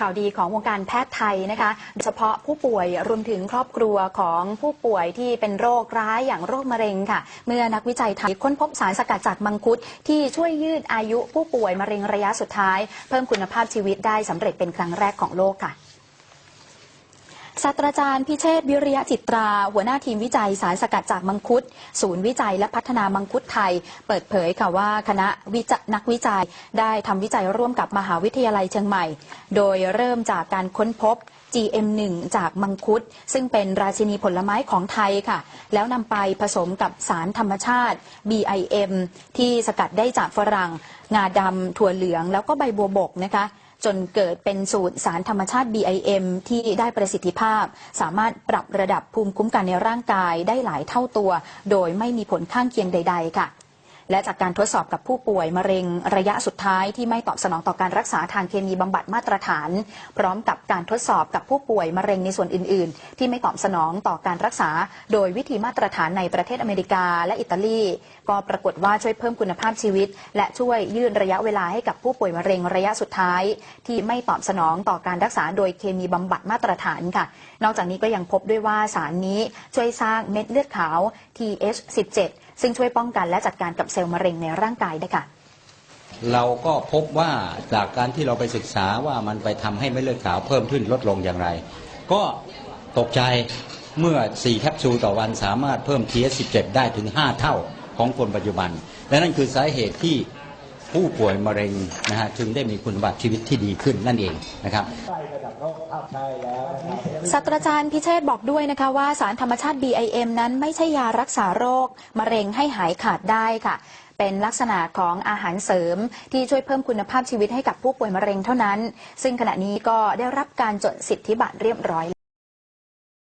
ข่าวดีของวงการแพทย์ไทยนะคะ เฉพาะผู้ป่วยรวมถึงครอบครัวของผู้ป่วยที่เป็นโรคร้ายอย่างโรคมะเร็งค่ะ เมื่อนักวิจัยไทยค้นพบสารสกัดจากมังคุดที่ช่วยยืดอายุผู้ป่วยมะเร็งระยะสุดท้าย เพิ่มคุณภาพชีวิตได้สำเร็จเป็นครั้งแรกของโลกค่ะ ศาสตราจารย์พิเชษวิริยะจิตรา หัวหน้าทีมวิจัยสารสกัดจากมังคุด ศูนย์วิจัยและพัฒนามังคุดไทย เปิดเผยค่ะว่าคณะวิจนักวิจัยได้ทำวิจัยร่วมกับมหาวิทยาลัยเชียงใหม่ โดยเริ่มจากการค้นพบ GM1 จากมังคุด ซึ่งเป็นราชินีผลไม้ของไทยค่ะ แล้วนำไปผสมกับสารธรรมชาติ BIM ที่สกัดได้จากฝรั่ง งาดำถั่วเหลืองแล้วก็ใบบัวบกนะคะ จนเกิดเป็นสูตรสารธรรมชาติ BIM ที่ได้ประสิทธิภาพ สามารถปรับระดับภูมิคุ้มกันในร่างกายได้หลายเท่าตัว โดยไม่มีผลข้างเคียงใด ๆ ค่ะ และจากการทดสอบกับผู้ป่วยมะเร็งระยะสุดท้ายที่ไม่ตอบสนองต่อการรักษาทางเคมีบำบัดมาตรฐาน พร้อมกับการทดสอบกับผู้ป่วยมะเร็งในส่วนอื่น ๆ ที่ไม่ตอบสนองต่อการรักษา โดยวิธีมาตรฐานในประเทศอเมริกาและอิตาลี ก็ปรากฏว่าช่วยเพิ่มคุณภาพชีวิต และช่วยยืดระยะเวลาให้กับผู้ป่วยมะเร็งระยะสุดท้าย ที่ไม่ตอบสนองต่อการรักษาโดยเคมีบำบัดมาตรฐานค่ะ นอกจากนี้ก็ยังพบด้วยว่าสารนี้ช่วยสร้างเม็ดเลือดขาว TH17 ซึ่งช่วยป้องกันและจัดการกับเซลล์มะเร็งในร่างกายได้ค่ะ เราก็พบว่าจากการที่เราไปศึกษาว่ามันไปทำให้เม็ดเลือดขาวเพิ่มขึ้นลดลงอย่างไร ก็ตกใจเมื่อ 4 แคปซูลต่อวันสามารถเพิ่ม TS17 ได้ถึง 5 เท่าของคนปัจจุบัน และนั่นคือสาเหตุที่ ผู้ป่วยมะเร็งนะฮะจึงได้มีคุณภาพชีวิตที่ดีขึ้นนั่นเองนะครับศาสตราจารย์พิเชษบอกด้วยนะคะว่าสารธรรมชาติ BIM นั้นไม่ใช่ยารักษาโรค มะเร็งให้หายขาดได้ค่ะ เป็นลักษณะของอาหารเสริม ที่ช่วยเพิ่มคุณภาพชีวิตให้กับผู้ป่วยมะเร็งเท่านั้น ซึ่งขณะนี้ก็ได้รับการจดสิทธิบัตรเรียบร้อย